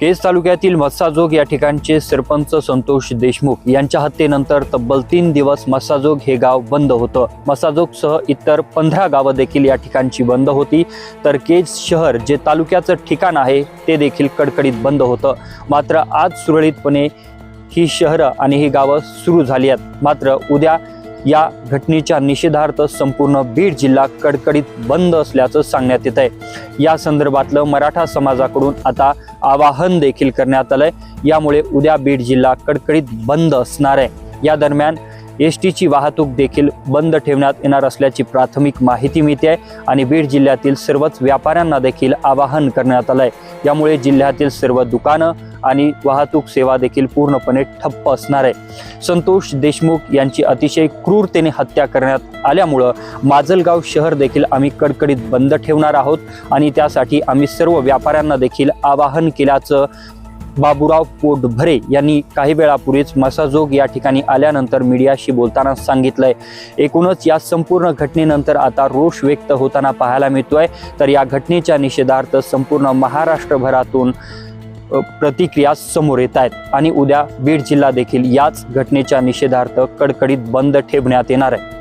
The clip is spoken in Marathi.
केज तालुक्यातील मस्साजोग या ठिकाणचे सरपंच संतोष देशमुख यांच्या हत्येनंतर तब्बल तीन दिवस मस्साजोग हे गाव बंद होतं. मस्साजोगसह इतर पंधरा गावं देखील या ठिकाणची बंद होती. तर केज शहर जे तालुक्याचं ठिकाण आहे ते देखील कडकडीत बंद होतं. मात्र आज सुरळीतपणे ही शहरं आणि ही गावं सुरू झाली आहेत. मात्र उद्या या घटनेच्या निषेधार्थ संपूर्ण बीड जिल्हा कडकडीत बंद असल्याचं सांगण्यात येत आहे या संदर्भातलं मराठा समाजाकडून आता आवाहन देखील करण्यात आलंय. यामुळे उद्या बीड जिल्हा कडकडीत बंद असणार आहे. या दरम्यान एस टीची वाहतूक देखील बंद ठेवण्यात येणार असल्याची प्राथमिक माहिती मिळते आहे आणि बीड जिल्ह्यातील सर्वच व्यापाऱ्यांना देखील आवाहन करण्यात आलंय. यामुळे जिल्ह्यातील सर्व दुकानं आणि वाहतूक सेवा देखील पूर्णपणे ठप्प असणार आहे. संतोष देशमुख यांची अतिशय क्रूरतेने हत्या करण्यात आल्यामुळं माजलगाव शहर देखील आम्ही कडकडीत बंद ठेवणार आहोत आणि त्यासाठी आम्ही सर्व व्यापाऱ्यांना देखील आवाहन केल्याचं बाबूराव पोटभरे यांनी काही वेळापूर्वीच मसाजोग या ठिकाणी आल्यानंतर मीडियाशी बोलताना सांगितलंय. एकूणच या संपूर्ण घटनेनंतर आता रोष व्यक्त होताना पाहायला मिळतोय. तर या घटनेच्या निषेधार्थ संपूर्ण महाराष्ट्रभरातून प्रतिक्रिया समोर येत आहेत आणि उद्या बीड जिल्हा देखील याच घटनेच्या निषेधार्थ कडकडीत बंद ठेवण्यात येणार आहे.